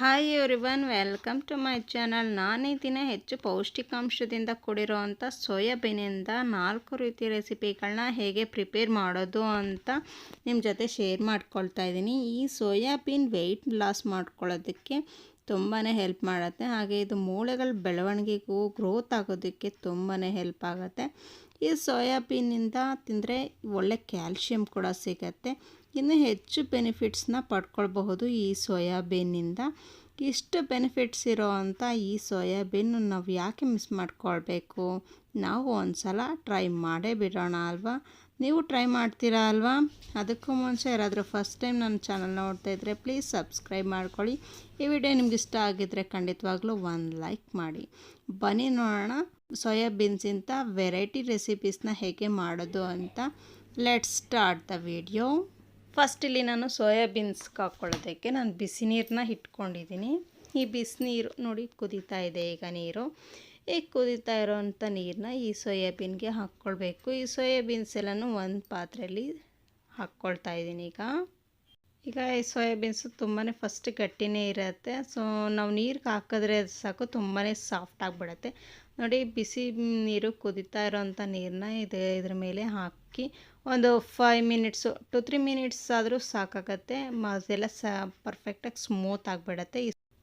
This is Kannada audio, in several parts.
Hi everyone welcome to my channel ನಾನು ದಿನ ಹೆಚ್ಚು ಪೌಷ್ಟಿಕಾಂಶದಿಂದ ಕೂಡಿರೋವಂಥ ಸೋಯಾಬೀನಿಂದ ನಾಲ್ಕು ರೀತಿಯ ರೆಸಿಪಿಗಳನ್ನ ಹೇಗೆ ಪ್ರಿಪೇರ್ ಮಾಡೋದು ಅಂತ ನಿಮ್ಮ ಜೊತೆ ಶೇರ್ ಮಾಡ್ಕೊಳ್ತಾ ಇದ್ದೀನಿ. ಈ ಸೋಯಾಬೀನ್ ವೆಯ್ಟ್ ಲಾಸ್ ಮಾಡ್ಕೊಳ್ಳೋದಕ್ಕೆ ತುಂಬಾ ಹೆಲ್ಪ್ ಮಾಡುತ್ತೆ. ಹಾಗೆ ಇದು ಮೂಳೆಗಳ ಬೆಳವಣಿಗೆಗೂ ಗ್ರೋತ್ ಆಗೋದಕ್ಕೆ ತುಂಬಾ ಹೆಲ್ಪ್ ಆಗುತ್ತೆ. ಈ ಸೋಯಾಬೀನಿಂದ ತಿಂದರೆ ಒಳ್ಳೆ ಕ್ಯಾಲ್ಶಿಯಂ ಕೂಡ ಸಿಗತ್ತೆ. ಇನ್ನು ಹೆಚ್ಚು ಬೆನಿಫಿಟ್ಸ್ನ ಪಡ್ಕೊಳ್ಬಹುದು ಈ ಸೋಯಾಬೀನಿಂದ. ಇಷ್ಟು ಬೆನಿಫಿಟ್ಸ್ ಇರೋ ಅಂಥ ಈ ಸೋಯಾಬೀನ್ ನಾವು ಯಾಕೆ ಮಿಸ್ ಮಾಡ್ಕೊಳ್ಬೇಕು? ನಾವು ಒಂದು ಸಲ ಟ್ರೈ ಮಾಡೇ ಬಿಡೋಣ ಅಲ್ವಾ? ನೀವು ಟ್ರೈ ಮಾಡ್ತೀರಾ ಅಲ್ವಾ? ಅದಕ್ಕೂ ಮುಂಚೆ ಯಾರಾದರೂ ಫಸ್ಟ್ ಟೈಮ್ ನನ್ನ ಚಾನಲ್ ನೋಡ್ತಾ ಇದ್ದರೆ ಪ್ಲೀಸ್ ಸಬ್ಸ್ಕ್ರೈಬ್ ಮಾಡ್ಕೊಳ್ಳಿ. ಈ ವಿಡಿಯೋ ನಿಮ್ಗೆ ಇಷ್ಟ ಆಗಿದ್ದರೆ ಖಂಡಿತವಾಗ್ಲೂ ಒಂದು ಲೈಕ್ ಮಾಡಿ. ಬನ್ನಿ ನೋಡೋಣ ಸೋಯಾಬೀನ್ಸಿಂದ ವೆರೈಟಿ ರೆಸಿಪೀಸ್ನ ಹೇಗೆ ಮಾಡೋದು ಅಂತ. Let's start the video first ಇಲ್ಲಿ ನಾನು ಸೋಯಾಬೀನ್ಸ್ಗೆ ಹಾಕ್ಕೊಳ್ಳೋದಕ್ಕೆ ನಾನು ಬಿಸಿ ನೀರನ್ನ ಇಟ್ಕೊಂಡಿದ್ದೀನಿ ಈ ಬಿಸಿನೀರು ನೋಡಿ ಕುದೀತಾ ಇದೆ ಈಗ ನೀರು. ಈಗ ಕುದೀತಾ ಇರೋವಂಥ ನೀರನ್ನ ಈ ಸೋಯಾಬೀನ್ಗೆ ಹಾಕ್ಕೊಳ್ಬೇಕು. ಈ ಸೋಯಾಬೀನ್ಸ್ ಎಲ್ಲನೂ ಒಂದು ಪಾತ್ರೆಯಲ್ಲಿ ಹಾಕ್ಕೊಳ್ತಾ ಇದ್ದೀನಿ ಈಗ. ಈಗ ಸೋಯಾಬೀನ್ಸು ತುಂಬಾ ಫಸ್ಟ್ ಗಟ್ಟಿನೇ ಇರುತ್ತೆ. ಸೊ ನಾವು ನೀರಿಗೆ ಹಾಕಿದ್ರೆ ಸಾಕು ತುಂಬಾ ಸಾಫ್ಟ್ ಆಗಿಬಿಡುತ್ತೆ. ನೋಡಿ, ಬಿಸಿ ನೀರು ಕುದೀತಾ ಇರೋವಂಥ ನೀರನ್ನ ಇದು, ಇದ್ರ ಮೇಲೆ ಹಾಕಿ ಒಂದು five minutes two three minutes ಆದರೂ ಸಾಕಾಗತ್ತೆ. ಅದೆಲ್ಲ ಸ ಪರ್ಫೆಕ್ಟಾಗಿ ಸ್ಮೂತ್ ಆಗಿಬಿಡತ್ತೆ.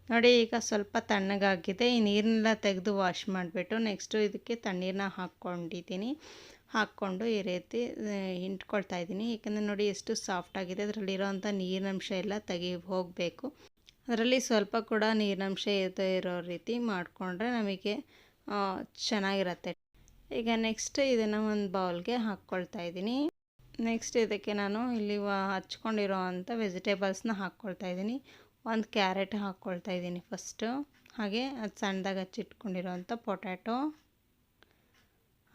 ನೋಡಿ, ಈಗ ಸ್ವಲ್ಪ ತಣ್ಣಗಾಗಿದೆ. ಈ ನೀರನ್ನೆಲ್ಲ ತೆಗೆದು ವಾಶ್ ಮಾಡಿಬಿಟ್ಟು ನೆಕ್ಸ್ಟು ಇದಕ್ಕೆ ತಣ್ಣೀರನ್ನ ಹಾಕ್ಕೊಂಡಿದ್ದೀನಿ. ಹಾಕ್ಕೊಂಡು ಈ ರೀತಿ ಹಿಂಟ್ಕೊಳ್ತಾ ಇದ್ದೀನಿ. ಏಕೆಂದರೆ ನೋಡಿ ಎಷ್ಟು ಸಾಫ್ಟಾಗಿದೆ ಅದರಲ್ಲಿರೋವಂಥ ನೀರಿನಂಶ ಎಲ್ಲ ತೆಗಿ ಹೋಗಬೇಕು. ಅದರಲ್ಲಿ ಸ್ವಲ್ಪ ಕೂಡ ನೀರಿನಂಶ ಇರದೇ ಇರೋ ರೀತಿ ಮಾಡಿಕೊಂಡ್ರೆ ನಮಗೆ ಚೆನ್ನಾಗಿರತ್ತೆ. ಈಗ ನೆಕ್ಸ್ಟ್ ಇದನ್ನು ಒಂದು ಬೌಲ್ಗೆ ಹಾಕ್ಕೊಳ್ತಾ ಇದ್ದೀನಿ. ನೆಕ್ಸ್ಟ್ ಇದಕ್ಕೆ ನಾನು ಇಲ್ಲಿ ಹಚ್ಕೊಂಡಿರೋ ಅಂಥ ವೆಜಿಟೇಬಲ್ಸ್ನ ಹಾಕ್ಕೊಳ್ತಾ ಇದ್ದೀನಿ. ಒಂದು ಕ್ಯಾರೆಟ್ ಹಾಕ್ಕೊಳ್ತಾ ಇದ್ದೀನಿ ಫಸ್ಟು ಹಾಗೆ ಅದು ಸಣ್ಣದಾಗಿ ಹಚ್ಚಿಟ್ಕೊಂಡಿರೋವಂಥ ಪೊಟ್ಯಾಟೊ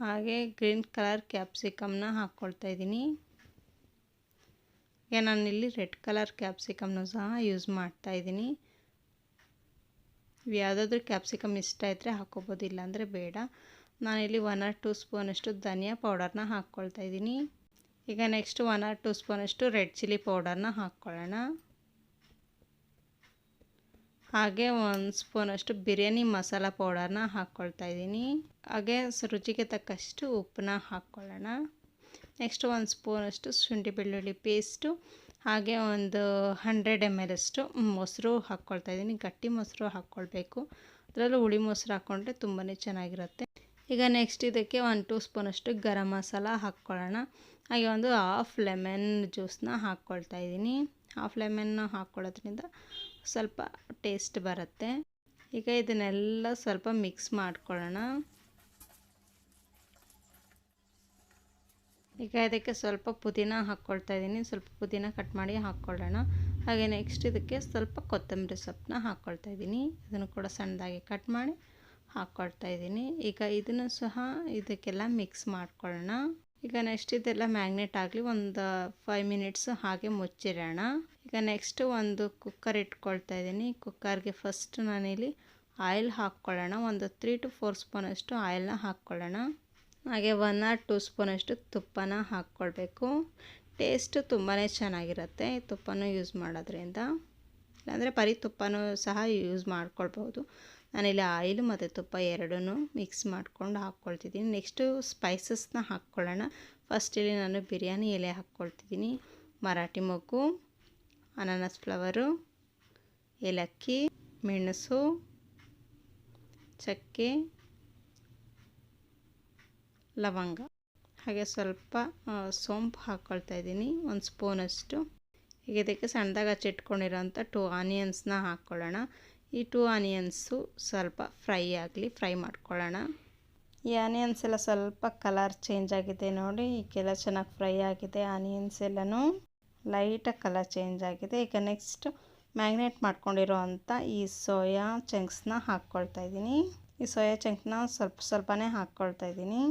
ಹಾಗೆ ಗ್ರೀನ್ ಕಲರ್ ಕ್ಯಾಪ್ಸಿಕಮ್ನ ಹಾಕ್ಕೊಳ್ತಾ ಇದ್ದೀನಿ. ಈಗ ನಾನಿಲ್ಲಿ ರೆಡ್ ಕಲರ್ ಕ್ಯಾಪ್ಸಿಕಮ್ನು ಸಹ ಯೂಸ್ ಮಾಡ್ತಾ ಇದ್ದೀನಿ. ಯಾವುದಾದ್ರೂ ಕ್ಯಾಪ್ಸಿಕಮ್ ಇಷ್ಟ ಇದ್ದರೆ ಹಾಕ್ಕೋಬೋದು, ಇಲ್ಲಾಂದರೆ ಬೇಡ. ನಾನಿಲ್ಲಿ ಒನ್ ಆರ್ ಟೂ ಸ್ಪೂನಷ್ಟು ಧನಿಯಾ ಪೌಡರ್ನ ಹಾಕ್ಕೊಳ್ತಾ ಇದ್ದೀನಿ. ಈಗ ನೆಕ್ಸ್ಟ್ ಒನ್ ಆರ್ ಟೂ ಸ್ಪೂನಷ್ಟು ರೆಡ್ ಚಿಲ್ಲಿ ಪೌಡರ್ನ ಹಾಕ್ಕೊಳ್ಳೋಣ. ಹಾಗೆ ಒಂದು ಸ್ಪೂನಷ್ಟು ಬಿರಿಯಾನಿ ಮಸಾಲ ಪೌಡರ್ನ ಹಾಕ್ಕೊಳ್ತಾ ಇದ್ದೀನಿ. ಹಾಗೆ ರುಚಿಗೆ ತಕ್ಕಷ್ಟು ಉಪ್ಪನ್ನ ಹಾಕ್ಕೊಳ್ಳೋಣ. ನೆಕ್ಸ್ಟ್ ಒಂದು ಸ್ಪೂನಷ್ಟು ಶುಂಠಿ ಬೆಳ್ಳುಳ್ಳಿ ಪೇಸ್ಟು, ಹಾಗೆ ಒಂದು ಹಂಡ್ರೆಡ್ ಎಂ ಎಲ್ ಅಷ್ಟು ಮೊಸರು ಹಾಕ್ಕೊಳ್ತಾ ಇದ್ದೀನಿ. ಗಟ್ಟಿ ಮೊಸರು ಹಾಕ್ಕೊಳ್ಬೇಕು. ಅದರಲ್ಲೂ ಹುಳಿ ಮೊಸರು ಹಾಕ್ಕೊಂಡ್ರೆ ತುಂಬಾ ಚೆನ್ನಾಗಿರುತ್ತೆ. ಈಗ ನೆಕ್ಸ್ಟ್ ಇದಕ್ಕೆ ಒಂದು ಟೂ ಸ್ಪೂನಷ್ಟು ಗರಂ ಮಸಾಲ ಹಾಕ್ಕೊಳ್ಳೋಣ. ಹಾಗೆ ಒಂದು ಹಾಫ್ ಲೆಮನ್ ಜ್ಯೂಸನ್ನ ಹಾಕ್ಕೊಳ್ತಾ ಇದ್ದೀನಿ. ಹಾಫ್ ಲೆಮನ್ನ ಹಾಕ್ಕೊಳ್ಳೋದ್ರಿಂದ ಸ್ವಲ್ಪ ಟೇಸ್ಟ್ ಬರುತ್ತೆ. ಈಗ ಇದನ್ನೆಲ್ಲ ಸ್ವಲ್ಪ ಮಿಕ್ಸ್ ಮಾಡ್ಕೊಳ್ಳೋಣ. ಈಗ ಇದಕ್ಕೆ ಸ್ವಲ್ಪ ಪುದೀನ ಹಾಕ್ಕೊಳ್ತಾ ಇದ್ದೀನಿ. ಸ್ವಲ್ಪ ಪುದೀನ ಕಟ್ ಮಾಡಿ ಹಾಕ್ಕೊಳ್ಳೋಣ. ಹಾಗೆ ನೆಕ್ಸ್ಟ್ ಇದಕ್ಕೆ ಸ್ವಲ್ಪ ಕೊತ್ತಂಬರಿ ಸೊಪ್ಪನ್ನ ಹಾಕ್ಕೊಳ್ತಾ ಇದ್ದೀನಿ. ಇದನ್ನು ಕೂಡ ಸಣ್ಣದಾಗಿ ಕಟ್ ಮಾಡಿ ಹಾಕ್ಕೊಳ್ತಾ ಇದ್ದೀನಿ. ಈಗ ಇದನ್ನು ಸಹ ಇದಕ್ಕೆಲ್ಲ ಮಿಕ್ಸ್ ಮಾಡ್ಕೊಳ್ಳೋಣ. ಈಗ ನೆಕ್ಸ್ಟ್ ಇದೆಲ್ಲ ಮ್ಯಾಗ್ನೆಟ್ ಆಗಲಿ ಒಂದು ಫೈವ್ ಮಿನಿಟ್ಸ್ ಹಾಗೆ ಮುಚ್ಚಿರೋಣ. ಈಗ ನೆಕ್ಸ್ಟ್ ಒಂದು ಕುಕ್ಕರ್ ಇಟ್ಕೊಳ್ತಾ ಇದ್ದೀನಿ. ಕುಕ್ಕರ್ಗೆ ಫಸ್ಟ್ ನಾನಿಲ್ಲಿ ಆಯಿಲ್ ಹಾಕ್ಕೊಳ್ಳೋಣ. ಒಂದು ತ್ರೀ ಟು ಫೋರ್ ಸ್ಪೂನಷ್ಟು ಆಯಿಲ್ನ ಹಾಕ್ಕೊಳ್ಳೋಣ. ಹಾಗೆ ಒನ್ ಆರ್ ಟೂ ಸ್ಪೂನಷ್ಟು ತುಪ್ಪನ ಹಾಕ್ಕೊಳ್ಬೇಕು. ಟೇಸ್ಟು ತುಂಬಾ ಚೆನ್ನಾಗಿರುತ್ತೆ ತುಪ್ಪನೂ ಯೂಸ್ ಮಾಡೋದ್ರಿಂದ. ಇಲ್ಲಾಂದರೆ ಬರೀ ತುಪ್ಪನೂ ಸಹ ಯೂಸ್ ಮಾಡ್ಕೊಳ್ಬೋದು ನಾನಿಲ್ಲಿ ಆಯಿಲ್ ಮತ್ತು ತುಪ್ಪ ಎರಡನ್ನೂ ಮಿಕ್ಸ್ ಮಾಡ್ಕೊಂಡು ಹಾಕ್ಕೊಳ್ತಿದ್ದೀನಿ. ನೆಕ್ಸ್ಟು ಸ್ಪೈಸಸ್ನ ಹಾಕ್ಕೊಳ್ಳೋಣ. ಫಸ್ಟ್ ಇಲ್ಲಿ ನಾನು ಬಿರಿಯಾನಿ ಎಲೆ ಹಾಕ್ಕೊಳ್ತಿದ್ದೀನಿ. ಮರಾಠಿ ಮೊಗ್ಗು, ಅನಾನಸ್ ಫ್ಲವರು ಏಲಕ್ಕಿ, ಮೆಣಸು, ಚಕ್ಕೆ, ಲವಂಗ. ಹಾಗೆ ಸ್ವಲ್ಪ ಸೋಂಪು ಹಾಕ್ಕೊಳ್ತಾ ಇದ್ದೀನಿ. ಒಂದು ಸ್ಪೂನಷ್ಟು ಈಗ ಇದಕ್ಕೆ ಸಣ್ಣದಾಗಿ ಹಚ್ಚಿಟ್ಕೊಂಡಿರೋಂಥ ಟು ಆನಿಯನ್ಸ್ನ ಹಾಕ್ಕೊಳ್ಳೋಣ. ಈ ಟೂ ಆನಿಯನ್ಸು ಸ್ವಲ್ಪ ಫ್ರೈ ಆಗಲಿ, ಫ್ರೈ ಮಾಡ್ಕೊಳ್ಳೋಣ. ಈ ಆನಿಯನ್ಸ್ ಎಲ್ಲ ಸ್ವಲ್ಪ ಕಲರ್ ಚೇಂಜ್ ಆಗಿದೆ ನೋಡಿ, ಈಗೆಲ್ಲ ಚೆನ್ನಾಗಿ ಫ್ರೈ ಆಗಿದೆ ಆನಿಯನ್ಸ್ ಎಲ್ಲನೂ. ಲೈಟಾಗಿ ಕಲರ್ ಚೇಂಜ್ ಆಗಿದೆ. ಈಗ ನೆಕ್ಸ್ಟ್ ಮ್ಯಾಗ್ನೇಟ್ ಮಾಡ್ಕೊಂಡಿರೋ ಅಂಥ ಈ ಸೋಯಾ ಚಂಕ್ಸ್ನ ಹಾಕ್ಕೊಳ್ತಾ ಇದ್ದೀನಿ. ಈ ಸೋಯಾ ಚಂಕ್ನ ಸ್ವಲ್ಪ ಸ್ವಲ್ಪನೇ ಹಾಕ್ಕೊಳ್ತಾ ಇದ್ದೀನಿ.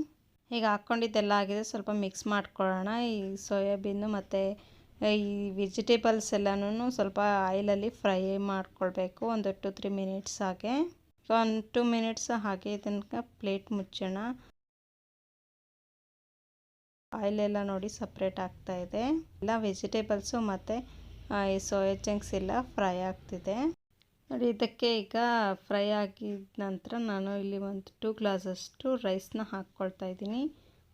ಈಗ ಹಾಕ್ಕೊಂಡಿದ್ದೆಲ್ಲ ಆಗಿದೆ, ಸ್ವಲ್ಪ ಮಿಕ್ಸ್ ಮಾಡ್ಕೊಳ್ಳೋಣ. ಈ ಸೋಯಾಬೀನು ಮತ್ತು ಈ ವೆಜಿಟೇಬಲ್ಸ್ ಎಲ್ಲನೂ ಸ್ವಲ್ಪ ಆಯಿಲಲ್ಲಿ ಫ್ರೈ ಮಾಡ್ಕೊಳ್ಬೇಕು. ಒಂದು ಟು ತ್ರೀ ಮಿನಿಟ್ಸ್ ಹಾಗೆ. ಒಂದು ಟು ಮಿನಿಟ್ಸ್ ಹಾಗೆ ತನಕ ಪ್ಲೇಟ್ ಮುಚ್ಚೋಣ. ಆಯಿಲೆಲ್ಲ ನೋಡಿ ಸಪ್ರೇಟ್ ಆಗ್ತಾ ಇದೆ. ಎಲ್ಲ ವೆಜಿಟೇಬಲ್ಸು ಮತ್ತು ಈ ಸೋಯಾ ಚಂಕ್ಸ್ ಎಲ್ಲ ಫ್ರೈ ಆಗ್ತಿದೆ. ನೋಡಿ, ಇದಕ್ಕೆ ಈಗ ಫ್ರೈ ಆಗಿದ ನಂತರ ನಾನು ಇಲ್ಲಿ ಒಂದು ಟೂ ಗ್ಲಾಸಷ್ಟು ರೈಸ್ನ ಹಾಕ್ಕೊಳ್ತಾ ಇದ್ದೀನಿ.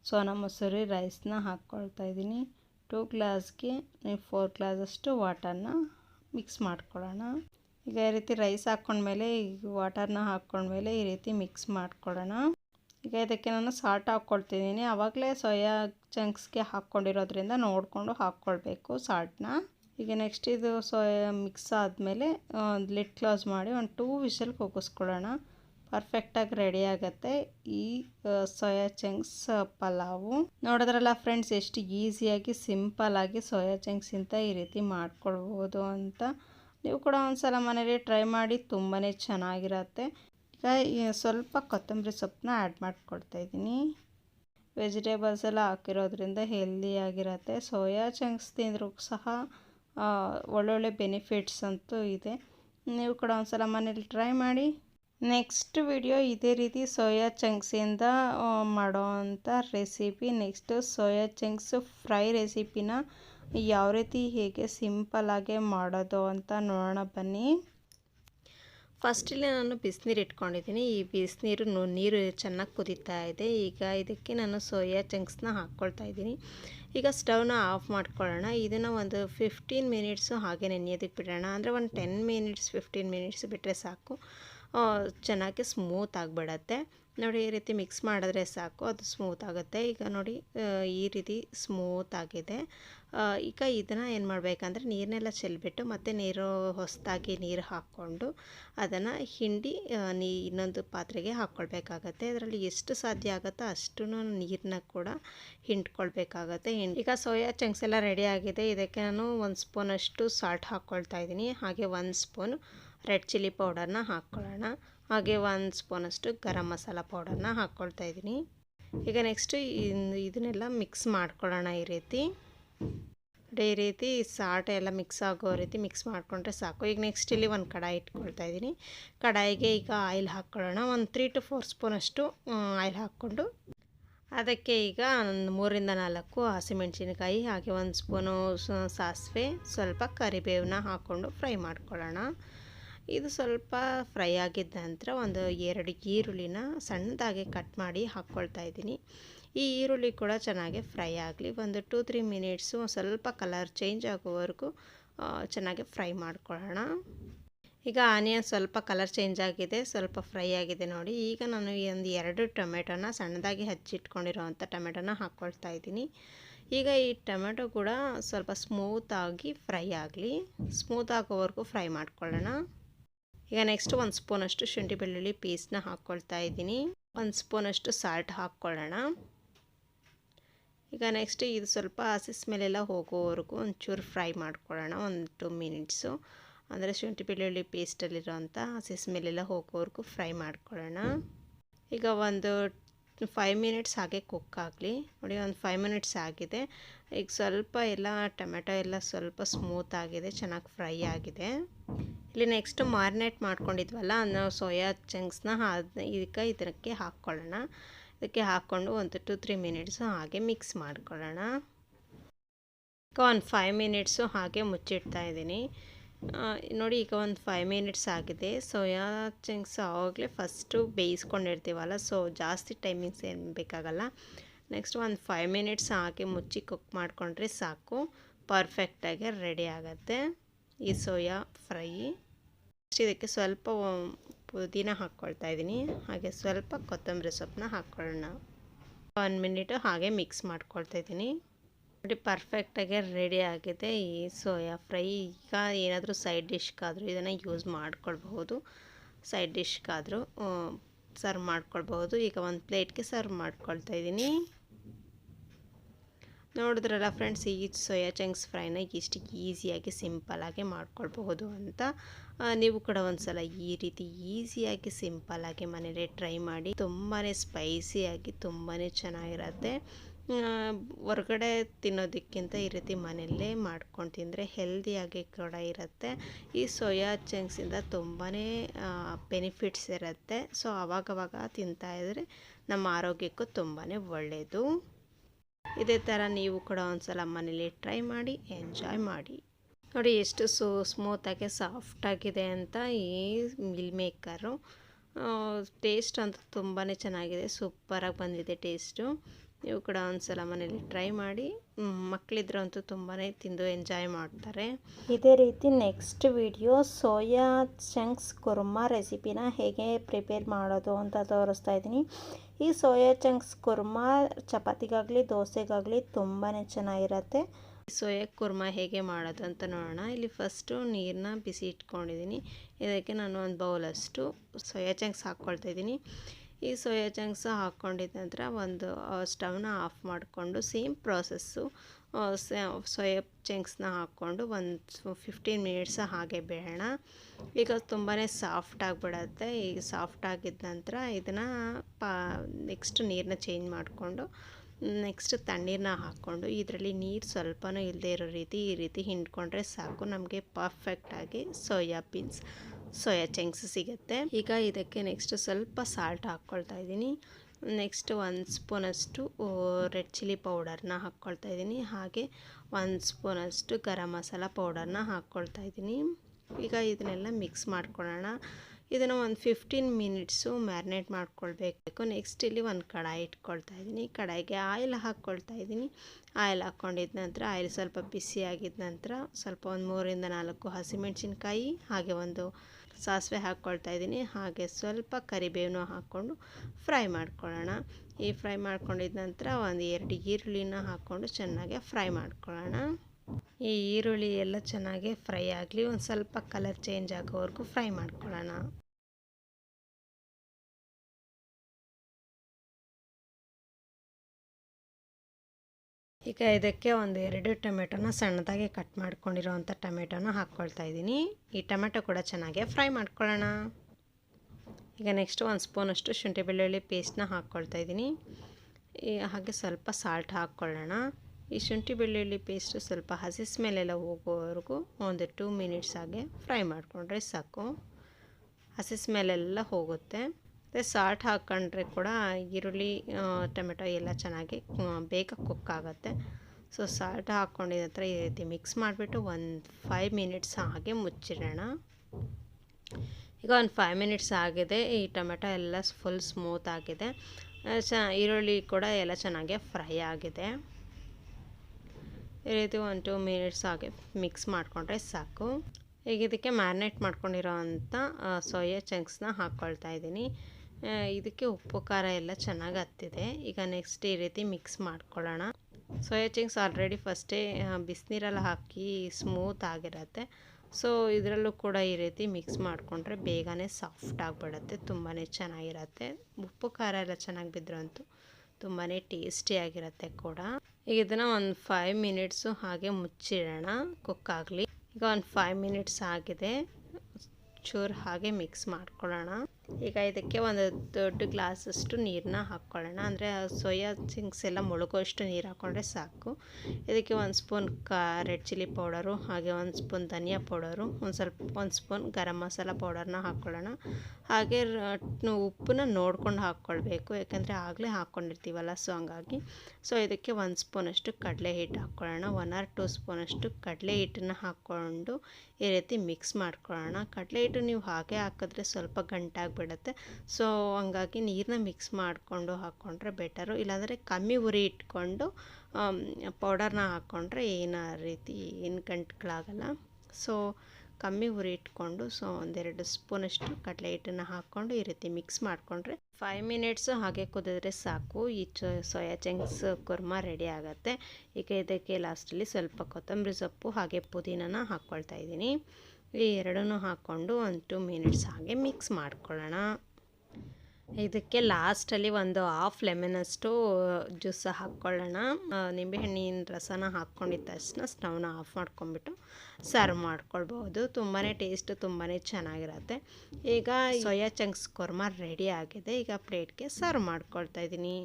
ಸೋನಾ ಮೊಸರಿ ರೈಸ್ನ ಹಾಕ್ಕೊಳ್ತಾ ಇದ್ದೀನಿ. ಟೂ ಗ್ಲಾಸ್ಗೆ ನೀವು ಫೋರ್ ಗ್ಲಾಸಷ್ಟು ವಾಟರ್ನ ಮಿಕ್ಸ್ ಮಾಡ್ಕೊಳ್ಳೋಣ. ಈಗ ಈ ರೀತಿ ರೈಸ್ ಹಾಕ್ಕೊಂಡ್ಮೇಲೆ, ಈಗ ವಾಟರ್ನ ಹಾಕ್ಕೊಂಡ್ಮೇಲೆ ಈ ರೀತಿ ಮಿಕ್ಸ್ ಮಾಡ್ಕೊಳ್ಳೋಣ. ಈಗ ಇದಕ್ಕೆ ನಾನು ಸಾಲ್ಟ್ ಹಾಕ್ಕೊಳ್ತಿದ್ದೀನಿ. ಆವಾಗಲೇ ಸೋಯಾ ಚಂಕ್ಸ್ಗೆ ಹಾಕ್ಕೊಂಡಿರೋದ್ರಿಂದ ನೋಡಿಕೊಂಡು ಹಾಕ್ಕೊಳ್ಬೇಕು ಸಾಲ್ಟ್ನ. ಈಗ ನೆಕ್ಸ್ಟ್ ಇದು ಸೋಯಾ ಮಿಕ್ಸ್ ಆದಮೇಲೆ ಒಂದು ಲಿಡ್ ಕ್ಲೋಸ್ ಮಾಡಿ ಒಂದು ಟೂ ವಿಷಲ್ ಕೂಗಿಸ್ಕೊಳ್ಳೋಣ ಪರ್ಫೆಕ್ಟಾಗಿ ರೆಡಿ ಆಗುತ್ತೆ. ಈ ಸೋಯಾ ಚಂಕ್ಸ್ ಪಲಾವು. ನೋಡಿದ್ರಲ್ಲ ಫ್ರೆಂಡ್ಸ್ ಎಷ್ಟು ಈಸಿಯಾಗಿ ಸಿಂಪಲ್ಲಾಗಿ ಸೋಯಾ ಚಂಕ್ಸ್ ಇಂತ ಈ ರೀತಿ ಮಾಡ್ಕೊಳ್ಬೋದು ಅಂತ. ನೀವು ಕೂಡ ಒಂದ್ಸಲ ಮನೇಲಿ ಟ್ರೈ ಮಾಡಿ ತುಂಬಾ ಚೆನ್ನಾಗಿರತ್ತೆ. ಈಗ ಸ್ವಲ್ಪ ಕೊತ್ತಂಬರಿ ಸೊಪ್ಪನ್ನ ಆ್ಯಡ್ ಮಾಡಿಕೊಡ್ತಾ ಇದ್ದೀನಿ. ವೆಜಿಟೇಬಲ್ಸ್ ಎಲ್ಲ ಹಾಕಿರೋದ್ರಿಂದ ಹೆಲ್ದಿಯಾಗಿರತ್ತೆ ಸೋಯಾ ಚಂಕ್ಸ್ ತಿಂದರೂ ಸಹ ಒಳ್ಳೊಳ್ಳೆ ಬೆನಿಫಿಟ್ಸ್ ಅಂತೂ ಇದೆ. ನೀವು ಕೂಡ ಒಂದ್ಸಲ ಮನೇಲಿ ಟ್ರೈ ಮಾಡಿ. ನೆಕ್ಸ್ಟ್ ವಿಡಿಯೋ ಇದೇ ರೀತಿ ಸೋಯಾ ಚಂಕ್ಸಿಂದ ಮಾಡೋ ಅಂಥ recipe next soya chunks fry ರೆಸಿಪಿನ ಯಾವ ರೀತಿ ಹೇಗೆ ಸಿಂಪಲ್ಲಾಗೆ ಮಾಡೋದು ಅಂತ ನೋಡೋಣ ಬನ್ನಿ. ಫಸ್ಟಿಲ್ಲಿ ನಾನು ಬಿಸಿನೀರು ಇಟ್ಕೊಂಡಿದ್ದೀನಿ. ಈ ಬಿಸಿನೀರು ನೀರು ಚೆನ್ನಾಗಿ ಕುದೀತಾ ಇದೆ. ಈಗ ಇದಕ್ಕೆ ನಾನು ಸೋಯಾ ಚಂಕ್ಸ್ನ ಹಾಕ್ಕೊಳ್ತಾ ಇದ್ದೀನಿ. ಈಗ ಸ್ಟವ್ನ ಆಫ್ ಮಾಡ್ಕೊಳ್ಳೋಣ. ಇದನ್ನು ಒಂದು ಫಿಫ್ಟೀನ್ ಮಿನಿಟ್ಸು ಹಾಗೆ ನೆನೆಯೋದಕ್ಕೆ ಬಿಡೋಣ ಅಂದರೆ ಒಂದು ಟೆನ್ ಮಿನಿಟ್ಸ್ ಫಿಫ್ಟೀನ್ ಮಿನಿಟ್ಸ್ ಬಿಟ್ಟರೆ ಸಾಕು. ಚೆನ್ನಾಗಿ ಸ್ಮೂತ್ ಆಗಿಬಿಡತ್ತೆ. ನೋಡಿ, ಈ ರೀತಿ ಮಿಕ್ಸ್ ಮಾಡಿದ್ರೆ ಸಾಕು, ಅದು ಸ್ಮೂತ್ ಆಗುತ್ತೆ. ಈಗ ನೋಡಿ ಈ ರೀತಿ ಸ್ಮೂತ್ ಆಗಿದೆ. ಈಗ ಇದನ್ನು ಏನು ಮಾಡಬೇಕಂದ್ರೆ ನೀರನ್ನೆಲ್ಲ ಚೆಲ್ಬಿಟ್ಟು ಮತ್ತು ನೀರು ಹೊಸದಾಗಿ ನೀರು ಹಾಕ್ಕೊಂಡು ಅದನ್ನು ಹಿಂಡಿ ನೀ, ಇನ್ನೊಂದು ಪಾತ್ರೆಗೆ ಹಾಕ್ಕೊಳ್ಬೇಕಾಗತ್ತೆ. ಅದರಲ್ಲಿ ಎಷ್ಟು ಸಾಧ್ಯ ಆಗುತ್ತೋ ಅಷ್ಟು ನೀರನ್ನ ಕೂಡ ಹಿಂಡ್ಕೊಳ್ಬೇಕಾಗತ್ತೆ. ಹಿಂಡಿ, ಈಗ ಸೋಯಾ ಚಂಕ್ಸ್ ಎಲ್ಲ ರೆಡಿ ಆಗಿದೆ. ಇದಕ್ಕೆ ನಾನು ಒಂದು ಸ್ಪೂನಷ್ಟು ಸಾಲ್ಟ್ ಹಾಕ್ಕೊಳ್ತಾ ಇದ್ದೀನಿ. ಹಾಗೆ ಒಂದು ಸ್ಪೂನ್ ರೆಡ್ ಚಿಲ್ಲಿ ಪೌಡರ್ನ ಹಾಕ್ಕೊಳ್ಳೋಣ ಹಾಗೆ ಒಂದು ಸ್ಪೂನಷ್ಟು ಗರಂ ಮಸಾಲ ಪೌಡರ್ನ ಹಾಕ್ಕೊಳ್ತಾ ಇದ್ದೀನಿ. ಈಗ ನೆಕ್ಸ್ಟು ಇದನ್ನೆಲ್ಲ ಮಿಕ್ಸ್ ಮಾಡ್ಕೊಳ್ಳೋಣ ಈ ರೀತಿ. ಈ ರೀತಿ ಸಾಲ್ಟ್ ಎಲ್ಲ ಮಿಕ್ಸ್ ಆಗೋ ರೀತಿ ಮಿಕ್ಸ್ ಮಾಡಿಕೊಂಡ್ರೆ ಸಾಕು. ಈಗ ನೆಕ್ಸ್ಟ್ ಇಲ್ಲಿ ಒಂದು ಕಡಾಯಿ ಇಟ್ಕೊಳ್ತಾ ಇದ್ದೀನಿ. ಕಡಾಯಿಗೆ ಈಗ ಆಯಿಲ್ ಹಾಕ್ಕೊಳ್ಳೋಣ ಒಂದು ತ್ರೀ ಟು ಫೋರ್ ಸ್ಪೂನಷ್ಟು ಆಯಿಲ್ ಹಾಕ್ಕೊಂಡು ಅದಕ್ಕೆ ಈಗ ಒಂದು ಮೂರಿಂದ ನಾಲ್ಕು ಹಸಿಮೆಣಸಿನ್ಕಾಯಿ, ಹಾಗೆ ಒಂದು ಸ್ಪೂನು ಸಾಸಿವೆ, ಸ್ವಲ್ಪ ಕರಿಬೇವನ್ನ ಹಾಕ್ಕೊಂಡು ಫ್ರೈ ಮಾಡ್ಕೊಳ್ಳೋಣ. ಇದು ಸ್ವಲ್ಪ ಫ್ರೈ ಆಗಿದ್ದ ನಂತರ ಒಂದು ಎರಡು ಈರುಳ್ಳಿನ ಸಣ್ಣದಾಗಿ ಕಟ್ ಮಾಡಿ ಹಾಕ್ಕೊಳ್ತಾ ಇದ್ದೀನಿ. ಈ ಈರುಳ್ಳಿ ಕೂಡ ಚೆನ್ನಾಗಿ ಫ್ರೈ ಆಗಲಿ. ಒಂದು ಟೂ ತ್ರೀ ಮಿನಿಟ್ಸು ಸ್ವಲ್ಪ ಕಲರ್ ಚೇಂಜ್ ಆಗೋವರೆಗೂ ಚೆನ್ನಾಗಿ ಫ್ರೈ ಮಾಡ್ಕೊಳ್ಳೋಣ. ಈಗ ಆನಿಯನ್ ಸ್ವಲ್ಪ ಕಲರ್ ಚೇಂಜ್ ಆಗಿದೆ, ಸ್ವಲ್ಪ ಫ್ರೈ ಆಗಿದೆ ನೋಡಿ. ಈಗ ನಾನು ಒಂದು ಎರಡು ಟೊಮೆಟೊನ ಸಣ್ಣದಾಗಿ ಹಚ್ಚಿಟ್ಕೊಂಡಿರೋವಂಥ ಟೊಮೆಟೊನ ಹಾಕ್ಕೊಳ್ತಾ ಇದ್ದೀನಿ. ಈಗ ಈ ಟೊಮೆಟೊ ಕೂಡ ಸ್ವಲ್ಪ ಸ್ಮೂತಾಗಿ ಫ್ರೈ ಆಗಲಿ. ಸ್ಮೂತ್ ಆಗೋವರೆಗೂ ಫ್ರೈ ಮಾಡ್ಕೊಳ್ಳೋಣ. ಈಗ ನೆಕ್ಸ್ಟ್ ಒಂದು ಸ್ಪೂನಷ್ಟು ಶುಂಠಿ ಬೆಳ್ಳುಳ್ಳಿ ಪೀಸ್ನ ಹಾಕ್ಕೊಳ್ತಾ ಇದ್ದೀನಿ. ಒಂದು ಸ್ಪೂನಷ್ಟು ಸಾಲ್ಟ್ ಹಾಕ್ಕೊಳ್ಳೋಣ. ಈಗ ನೆಕ್ಸ್ಟ್ ಇದು ಸ್ವಲ್ಪ ಹಸಿಸ್ ಮೇಲೆಲ್ಲ ಹೋಗೋವರೆಗೂ ಒಂಚೂರು ಫ್ರೈ ಮಾಡ್ಕೊಳ್ಳೋಣ, ಒಂದು ಟು ಮಿನಿಟ್ಸು ಅಂದರೆ ಶುಂಠಿ ಬೆಳ್ಳುಳ್ಳಿ ಪೇಸ್ಟಲ್ಲಿರೋಂಥ ಹಸಿಸ್ ಮೇಲೆಲ್ಲ ಹೋಗೋವರೆಗೂ ಫ್ರೈ ಮಾಡ್ಕೊಳ್ಳೋಣ. ಈಗ ಒಂದು ಫೈವ್ ಮಿನಿಟ್ಸ್ ಹಾಗೆ ಕುಕ್ ಆಗಲಿ. ನೋಡಿ, ಒಂದು ಫೈವ್ ಮಿನಿಟ್ಸ್ ಆಗಿದೆ. ಈಗ ಸ್ವಲ್ಪ ಎಲ್ಲ ಟೊಮೆಟೊ ಎಲ್ಲ ಸ್ವಲ್ಪ ಸ್ಮೂತ್ ಆಗಿದೆ, ಚೆನ್ನಾಗಿ ಫ್ರೈ ಆಗಿದೆ. ಇಲ್ಲಿ ನೆಕ್ಸ್ಟ್ ಮಾರಿನೇಟ್ ಮಾಡ್ಕೊಂಡಿದ್ವಲ್ಲ ನಾವು ಸೋಯಾ ಚಂಕ್ಸ್ನ ಇದಕ್ಕೆ ಇದಕ್ಕೆ ಹಾಕ್ಕೊಳ್ಳೋಣ. ಇದಕ್ಕೆ ಹಾಕ್ಕೊಂಡು ಒಂದು ಟು ತ್ರೀ ಮಿನಿಟ್ಸು ಹಾಗೆ ಮಿಕ್ಸ್ ಮಾಡ್ಕೊಳ್ಳೋಣ. ಒಂದು ಫೈವ್ ಮಿನಿಟ್ಸು ಹಾಗೆ ಮುಚ್ಚಿಡ್ತಾ ಇದ್ದೀನಿ. ನೋಡಿ ಈಗ ಒಂದು ಫೈವ್ ಮಿನಿಟ್ಸ್ ಆಗಿದೆ. ಸೋಯಾ ಚಿಂಗ್ಸ್ ಆವಾಗಲೇ ಫಸ್ಟು ಬೇಯಿಸ್ಕೊಂಡಿರ್ತೀವಲ್ಲ ಸೊ ಜಾಸ್ತಿ ಟೈಮಿಂಗ್ಸ್ ಏನು ಬೇಕಾಗಲ್ಲ. ನೆಕ್ಸ್ಟ್ ಒಂದು ಫೈವ್ ಮಿನಿಟ್ಸ್ ಹಾಕಿ ಮುಚ್ಚಿ ಕುಕ್ ಮಾಡಿಕೊಂಡ್ರೆ ಸಾಕು. ಪರ್ಫೆಕ್ಟಾಗಿ ರೆಡಿ ಆಗುತ್ತೆ ಈ ಸೋಯಾ ಫ್ರೈ. ಇದಕ್ಕೆ ಸ್ವಲ್ಪ ಪುದೀನ ಹಾಕ್ಕೊಳ್ತಾ ಇದ್ದೀನಿ. ಹಾಗೆ ಸ್ವಲ್ಪ ಕೊತ್ತಂಬರಿ ಸೊಪ್ಪನ್ನ ಹಾಕ್ಕೊಳ್ಳೋಣ. ಒನ್ ಮಿನಿಟು ಹಾಗೆ ಮಿಕ್ಸ್ ಮಾಡ್ಕೊಳ್ತಾ ಇದ್ದೀನಿ. ನೋಡಿ ಪರ್ಫೆಕ್ಟಾಗಿ ರೆಡಿ ಆಗಿದೆ. ಈ ಸೋಯಾ ಫ್ರೈ ಈಗ ಏನಾದರೂ ಸೈಡ್ ಡಿಶ್ಗಾದರೂ ಇದನ್ನು ಯೂಸ್ ಮಾಡ್ಕೊಳ್ಬಹುದು. ಸೈಡ್ ಡಿಶ್ಗಾದರೂ ಸರ್ವ್ ಮಾಡ್ಕೊಳ್ಬಹುದು. ಈಗ ಒಂದು ಪ್ಲೇಟ್ಗೆ ಸರ್ವ್ ಮಾಡ್ಕೊಳ್ತಾ ಇದ್ದೀನಿ. ನೋಡಿದ್ರಲ್ಲ ಫ್ರೆಂಡ್ಸ್ ಈ ಸೋಯಾ ಚಂಕ್ಸ್ ಫ್ರೈನ ಇಷ್ಟು ಈಸಿಯಾಗಿ ಸಿಂಪಲ್ಲಾಗಿ ಮಾಡ್ಕೊಳ್ಬಹುದು ಅಂತ. ನೀವು ಕೂಡ ಒಂದ್ಸಲ ಈ ರೀತಿ ಈಸಿಯಾಗಿ ಸಿಂಪಲ್ಲಾಗಿ ಮನೇಲಿ ಟ್ರೈ ಮಾಡಿ. ತುಂಬಾ ಸ್ಪೈಸಿಯಾಗಿ ತುಂಬಾ ಚೆನ್ನಾಗಿರತ್ತೆ. ಹೊರ್ಗಡೆ ತಿನ್ನೋದಕ್ಕಿಂತ ಈ ರೀತಿ ಮನೆಯಲ್ಲೇ ಮಾಡ್ಕೊಂಡು ತಿಂದರೆ ಹೆಲ್ದಿಯಾಗಿ ಕೂಡ ಇರುತ್ತೆ. ಈ ಸೋಯಾ ಚಂಕ್ಸಿಂದ ತುಂಬಾ ಬೆನಿಫಿಟ್ಸ್ ಇರುತ್ತೆ. ಸೊ ಅವಾಗವಾಗ ತಿಂತಾಯಿದ್ರೆ ನಮ್ಮ ಆರೋಗ್ಯಕ್ಕೂ ತುಂಬಾ ಒಳ್ಳೆಯದು ಇದೇ ಥರ ನೀವು ಕೂಡ ಒಂದ್ಸಲ ಮನೇಲಿ ಟ್ರೈ ಮಾಡಿ ಎಂಜಾಯ್ ಮಾಡಿ. ನೋಡಿ, ಎಷ್ಟು ಸೋ ಸ್ಮೂತಾಗಿ ಸಾಫ್ಟಾಗಿದೆ ಅಂತ ಈ ಮಿಲ್ ಮೇಕರು ಟೇಸ್ಟ್ ಅಂತೂ ತುಂಬಾ ಚೆನ್ನಾಗಿದೆ. ಸೂಪರಾಗಿ ಬಂದಿದೆ ಟೇಸ್ಟು ನೀವು ಕೂಡ ಒಂದ್ಸಲ ಮನೇಲಿ ಟ್ರೈ ಮಾಡಿ ಮಕ್ಕಳಿದ್ರೆ ಅಂತೂ ತುಂಬಾ ತಿಂದು ಎಂಜಾಯ್ ಮಾಡ್ತಾರೆ. ಇದೇ ರೀತಿ next video soya chunks kurma ರೆಸಿಪಿನ ಹೇಗೆ ಪ್ರಿಪೇರ್ ಮಾಡೋದು ಅಂತ ತೋರಿಸ್ತಾ ಇದ್ದೀನಿ. ಈ ಸೋಯಾ ಚಂಕ್ಸ್ ಕುರ್ಮಾ ಚಪಾತಿಗಾಗಲಿ ದೋಸೆಗಾಗಲಿ ತುಂಬಾ ಚೆನ್ನಾಗಿರುತ್ತೆ. ಸೋಯಾ ಕುರ್ಮಾ ಹೇಗೆ ಮಾಡೋದು ಅಂತ ನೋಡೋಣ. ಇಲ್ಲಿ ಫಸ್ಟು ನೀರನ್ನ ಬಿಸಿ ಇಟ್ಕೊಂಡಿದ್ದೀನಿ. ಇದಕ್ಕೆ ನಾನು ಒಂದು ಬೌಲಷ್ಟು ಸೋಯಾ ಚಂಕ್ಸ್ ಹಾಕ್ಕೊಳ್ತಾ ಇದ್ದೀನಿ. ಈ ಸೋಯಾ ಚಂಕ್ಸ್ ಹಾಕ್ಕೊಂಡಿದ್ದ ನಂತರ ಒಂದು ಸ್ಟವ್ನ ಆಫ್ ಮಾಡಿಕೊಂಡು ಸೇಮ್ ಪ್ರಾಸೆಸ್ಸು ಸೋಯಾ ಚಂಕ್ಸ್ನ ಹಾಕ್ಕೊಂಡು ಒಂದು ಫಿಫ್ಟೀನ್ ಮಿನಿಟ್ಸ್ ಹಾಗೆ ಬೇಡ ಈಗ ತುಂಬಾ ಸಾಫ್ಟ್ ಆಗಿಬಿಡತ್ತೆ. ಈಗ ಸಾಫ್ಟ್ ಆಗಿದ್ದ ನಂತರ ಇದನ್ನು ಪಾ, ನೆಕ್ಸ್ಟ್ ನೀರನ್ನ ಚೇಂಜ್ ಮಾಡಿಕೊಂಡು, ನೆಕ್ಸ್ಟ್ ತಣ್ಣೀರನ್ನ ಹಾಕ್ಕೊಂಡು, ಇದರಲ್ಲಿ ನೀರು ಸ್ವಲ್ಪನೂ ಇಲ್ಲದೆ ಇರೋ ರೀತಿ ಈ ರೀತಿ ಹಿಂಡ್ಕೊಂಡ್ರೆ ಸಾಕು. ನಮಗೆ ಪರ್ಫೆಕ್ಟಾಗಿ ಸೋಯಾ ಬೀನ್ಸ್ ಸೋಯಾ ಚಂಕ್ಸ್ ಸಿಗುತ್ತೆ. ಈಗ ಇದಕ್ಕೆ ನೆಕ್ಸ್ಟ್ ಸ್ವಲ್ಪ ಸಾಲ್ಟ್ ಹಾಕ್ಕೊಳ್ತಾ ಇದ್ದೀನಿ. ನೆಕ್ಸ್ಟ್ ಒಂದು ಸ್ಪೂನಷ್ಟು ರೆಡ್ ಚಿಲ್ಲಿ ಪೌಡರ್ನ ಹಾಕ್ಕೊಳ್ತಾ ಇದ್ದೀನಿ. ಹಾಗೆ ಒಂದು ಸ್ಪೂನಷ್ಟು ಗರಂ ಮಸಾಲ ಪೌಡರ್ನ ಹಾಕ್ಕೊಳ್ತಾ ಇದ್ದೀನಿ. ಈಗ ಇದನ್ನೆಲ್ಲ ಮಿಕ್ಸ್ ಮಾಡ್ಕೊಳ್ಳೋಣ. ಇದನ್ನು ಒಂದು ಫಿಫ್ಟೀನ್ ಮಿನಿಟ್ಸು ಮ್ಯಾರಿನೇಟ್ ಮಾಡ್ಕೊಳ್ಬೇಕು. ನೆಕ್ಸ್ಟ್ ಇಲ್ಲಿ ಒಂದು ಕಡಾಯಿ ಇಟ್ಕೊಳ್ತಾ ಇದ್ದೀನಿ. ಕಡಾಯಿಗೆ ಆಯಿಲ್ ಹಾಕ್ಕೊಳ್ತಾ ಇದ್ದೀನಿ. ಆಯಿಲ್ ಹಾಕ್ಕೊಂಡಿದ್ದ ನಂತರ ಆಯಿಲ್ ಸ್ವಲ್ಪ ಬಿಸಿ ಆಗಿದ ನಂತರ, ಸ್ವಲ್ಪ ಒಂದು ಮೂರಿಂದ ನಾಲ್ಕು ಹಸಿಮೆಣಸಿನ್ಕಾಯಿ, ಹಾಗೆ ಒಂದು ಸಾಸಿವೆ ಹಾಕ್ಕೊಳ್ತಾ ಇದ್ದೀನಿ. ಹಾಗೆ ಸ್ವಲ್ಪ ಕರಿಬೇವನ್ನು ಹಾಕ್ಕೊಂಡು ಫ್ರೈ ಮಾಡ್ಕೊಳ್ಳೋಣ. ಈ ಫ್ರೈ ಮಾಡ್ಕೊಂಡಿದ್ದ ನಂತರ ಒಂದು ಎರಡು ಈರುಳ್ಳಿನ ಹಾಕ್ಕೊಂಡು ಚೆನ್ನಾಗಿ ಫ್ರೈ ಮಾಡ್ಕೊಳ್ಳೋಣ. ಈ ಈರುಳ್ಳಿ ಎಲ್ಲ ಚೆನ್ನಾಗಿ ಫ್ರೈ ಆಗಲಿ. ಒಂದು ಸ್ವಲ್ಪ ಕಲರ್ ಚೇಂಜ್ ಆಗೋವರೆಗೂ ಫ್ರೈ ಮಾಡ್ಕೊಳ್ಳೋಣ. ಈಗ ಇದಕ್ಕೆ ಒಂದು ಎರಡು ಟೊಮೆಟೊನ ಸಣ್ಣದಾಗಿ ಕಟ್ ಮಾಡ್ಕೊಂಡಿರೋವಂಥ ಟೊಮೆಟೊನ ಹಾಕ್ಕೊಳ್ತಾ ಇದ್ದೀನಿ. ಈ ಟೊಮೆಟೊ ಕೂಡ ಚೆನ್ನಾಗಿ ಫ್ರೈ ಮಾಡ್ಕೊಳ್ಳೋಣ. ಈಗ ನೆಕ್ಸ್ಟ್ ಒಂದು ಸ್ಪೂನಷ್ಟು ಶುಂಠಿ ಬೆಳ್ಳುಳ್ಳಿ ಪೇಸ್ಟ್ನ ಹಾಕ್ಕೊಳ್ತಾ ಇದ್ದೀನಿ. ಹಾಗೆ ಸ್ವಲ್ಪ ಸಾಲ್ಟ್ ಹಾಕ್ಕೊಳ್ಳೋಣ. ಈ ಶುಂಠಿ ಬೆಳ್ಳುಳ್ಳಿ ಪೇಸ್ಟು ಸ್ವಲ್ಪ ಹಸಿ ಸ್ಮೆಲ್ಲೆಲ್ಲ ಹೋಗೋವರೆಗೂ ಒಂದು ಟೂ ಮಿನಿಟ್ಸ್ ಹಾಗೆ ಫ್ರೈ ಮಾಡಿಕೊಂಡ್ರೆ ಸಾಕು. ಹಸಿ ಸ್ಮೆಲ್ಲೆಲ್ಲ ಹೋಗುತ್ತೆ. ಮತ್ತು ಸಾಲ್ಟ್ ಹಾಕ್ಕೊಂಡ್ರೆ ಕೂಡ ಈರುಳ್ಳಿ ಟೊಮೆಟೊ ಎಲ್ಲ ಚೆನ್ನಾಗಿ ಬೇಗ ಕುಕ್ ಆಗುತ್ತೆ. ಸೊ ಸಾಲ್ಟ್ ಹಾಕ್ಕೊಂಡಿದ ಹತ್ರ ಈ ರೀತಿ ಮಿಕ್ಸ್ ಮಾಡಿಬಿಟ್ಟು ಒಂದು ಫೈವ್ ಮಿನಿಟ್ಸ್ ಹಾಗೆ ಮುಚ್ಚಿರೋಣ ಈಗ ಒಂದು ಫೈವ್ ಮಿನಿಟ್ಸ್ ಆಗಿದೆ. ಈ ಟೊಮೆಟೊ ಎಲ್ಲ ಫುಲ್ ಸ್ಮೂತ್ ಆಗಿದೆ. ಚ, ಈರುಳ್ಳಿ ಕೂಡ ಎಲ್ಲ ಚೆನ್ನಾಗಿ ಫ್ರೈ ಆಗಿದೆ. ಈ ರೀತಿ ಒಂದು ಟೂ ಮಿನಿಟ್ಸ್ ಹಾಗೆ ಮಿಕ್ಸ್ ಮಾಡಿಕೊಂಡ್ರೆ ಸಾಕು. ಈಗ ಇದಕ್ಕೆ ಮ್ಯಾರಿನೇಟ್ ಮಾಡ್ಕೊಂಡಿರೋ ಅಂಥ ಸೋಯಾ ಚಂಕ್ಸ್ನ ಹಾಕ್ಕೊಳ್ತಾ ಇದ್ದೀನಿ. ಇದಕ್ಕೆ ಉಪ್ಪು, ಖಾರ ಎಲ್ಲ ಚೆನ್ನಾಗಿ ಹತ್ತಿದೆ. ಈಗ ನೆಕ್ಸ್ಟ್ ಈ ರೀತಿ ಮಿಕ್ಸ್ ಮಾಡ್ಕೊಳ್ಳೋಣ. ಸೋಯಾ ಚಿಂಗ್ಸ್ ಆಲ್ರೆಡಿ ಫಸ್ಟೇ ಬಿಸಿನೀರಲ್ಲಿ ಹಾಕಿ ಸ್ಮೂತ್ ಆಗಿರತ್ತೆ. ಸೊ ಇದರಲ್ಲೂ ಕೂಡ ಈ ರೀತಿ ಮಿಕ್ಸ್ ಮಾಡಿಕೊಂಡ್ರೆ ಬೇಗನೆ ಸಾಫ್ಟ್ ಆಗಿಬಿಡುತ್ತೆ ತುಂಬಾ ಚೆನ್ನಾಗಿರತ್ತೆ. ಉಪ್ಪು, ಖಾರ ಎಲ್ಲ ಚೆನ್ನಾಗಿ ಬಿದ್ರಂತೂ ತುಂಬಾ ಟೇಸ್ಟಿಯಾಗಿರುತ್ತೆ ಕೂಡ. ಈಗ ಇದನ್ನು ಒಂದು ಫೈವ್ ಮಿನಿಟ್ಸು ಹಾಗೆ ಮುಚ್ಚಿಡೋಣ ಕುಕ್ ಆಗಲಿ. ಈಗ ಒಂದು ಫೈವ್ ಮಿನಿಟ್ಸ್ ಆಗಿದೆ. ಚೂರು ಹಾಗೆ ಮಿಕ್ಸ್ ಮಾಡ್ಕೊಳ್ಳೋಣ. ಈಗ ಇದಕ್ಕೆ ಒಂದು ದೊಡ್ಡ ಗ್ಲಾಸಷ್ಟು ನೀರನ್ನ ಹಾಕ್ಕೊಳ್ಳೋಣ. ಅಂದರೆ ಸೋಯಾ ಚಿಂಗ್ಸ್ ಎಲ್ಲ ಮುಳುಗೋಷ್ಟು ನೀರು ಹಾಕ್ಕೊಂಡ್ರೆ ಸಾಕು. ಇದಕ್ಕೆ ಒಂದು ಸ್ಪೂನ್ ಕಾ, ರೆಡ್ ಚಿಲ್ಲಿ ಪೌಡರು, ಹಾಗೆ ಒಂದು ಸ್ಪೂನ್ ಧನಿಯಾ ಪೌಡರು, ಒಂದು ಸ್ವಲ್ಪ, ಒಂದು ಸ್ಪೂನ್ ಗರಂ ಮಸಾಲ ಪೌಡರ್ನ ಹಾಕ್ಕೊಳ್ಳೋಣ. ಹಾಗೆ ಉಪ್ಪನ್ನ ನೋಡ್ಕೊಂಡು ಹಾಕ್ಕೊಳ್ಬೇಕು. ಯಾಕಂದರೆ ಆಗಲೇ ಹಾಕ್ಕೊಂಡಿರ್ತೀವಲ್ಲ ಸೊ ಹಂಗಾಗಿ. ಸೊ ಇದಕ್ಕೆ ಒಂದು ಸ್ಪೂನಷ್ಟು ಕಡಲೆ ಹಿಟ್ಟು ಹಾಕ್ಕೊಳ್ಳೋಣ. ಒನ್ ಆರ್ ಟೂ ಸ್ಪೂನಷ್ಟು ಕಡಲೆ ಹಿಟ್ಟನ್ನು ಹಾಕ್ಕೊಂಡು ಈ ರೀತಿ ಮಿಕ್ಸ್ ಮಾಡ್ಕೊಳ್ಳೋಣ. ಕಡಲೆ ಹಿಟ್ಟು ನೀವು ಹಾಗೆ ಹಾಕಿದ್ರೆ ಸ್ವಲ್ಪ ಗಂಟಾಗಿಬಿಡುತ್ತೆ ಸೊ ಹಂಗಾಗಿ ನೀರನ್ನ ಮಿಕ್ಸ್ ಮಾಡಿಕೊಂಡು ಹಾಕ್ಕೊಂಡ್ರೆ ಬೆಟರು ಇಲ್ಲಾಂದರೆ ಕಮ್ಮಿ ಉರಿ ಇಟ್ಕೊಂಡು ಪೌಡರ್ನ ಹಾಕ್ಕೊಂಡ್ರೆ ಏನು ರೀತಿ ಏನು ಗಂಟುಗಳಾಗಲ್ಲ ಸೊ ಕಮ್ಮಿ ಉರಿ ಇಟ್ಕೊಂಡು ಸೊ ಒಂದೆರಡು ಸ್ಪೂನಷ್ಟು ಕಡಲೆ ಹಿಟ್ಟನ್ನು ಹಾಕ್ಕೊಂಡು ಈ ರೀತಿ ಮಿಕ್ಸ್ ಮಾಡಿಕೊಂಡ್ರೆ ಫೈವ್ ಮಿನಿಟ್ಸು ಹಾಗೆ ಕುದಿದ್ರೆ ಸಾಕು. ಈ ಚೊ ಸೋಯಾ ಚಂಕ್ಸ್ ಕುರ್ಮಾ ರೆಡಿ ಆಗುತ್ತೆ. ಈಗ ಇದಕ್ಕೆ ಲಾಸ್ಟಲ್ಲಿ ಸ್ವಲ್ಪ ಕೊತ್ತಂಬರಿ ಸೊಪ್ಪು ಹಾಗೆ ಪುದೀನನ ಹಾಕ್ಕೊಳ್ತಾ ಇದ್ದೀನಿ. ಈ ಎರಡನ್ನೂ ಹಾಕ್ಕೊಂಡು ಒಂದು ಟು ಮಿನಿಟ್ಸ್ ಹಾಗೆ ಮಿಕ್ಸ್ ಮಾಡ್ಕೊಳ್ಳೋಣ. ಇದಕ್ಕೆ ಲಾಸ್ಟಲ್ಲಿ ಒಂದು ಹಾಫ್ ಲೆಮನಷ್ಟು ಜ್ಯೂಸ್ ಹಾಕ್ಕೊಳ್ಳೋಣ. ನಿಂಬೆಹಣ್ಣಿನ ರಸನ ಹಾಕ್ಕೊಂಡಿದ್ದ ತಕ್ಷಣ ಸ್ಟವ್ನ ಆಫ್ ಮಾಡ್ಕೊಂಬಿಟ್ಟು ಸರ್ವ್ ಮಾಡ್ಕೊಳ್ಬೋದು ತುಂಬಾ ಟೇಸ್ಟ್ ತುಂಬಾ ಚೆನ್ನಾಗಿರುತ್ತೆ. ಈಗ ಸೋಯಾ ಚಂಕ್ಸ್ ಕೊರ್ಮ ರೆಡಿ ಆಗಿದೆ. ಈಗ ಪ್ಲೇಟ್ಗೆ ಸರ್ವ್ ಮಾಡ್ಕೊಳ್ತಾ ಇದ್ದೀನಿ.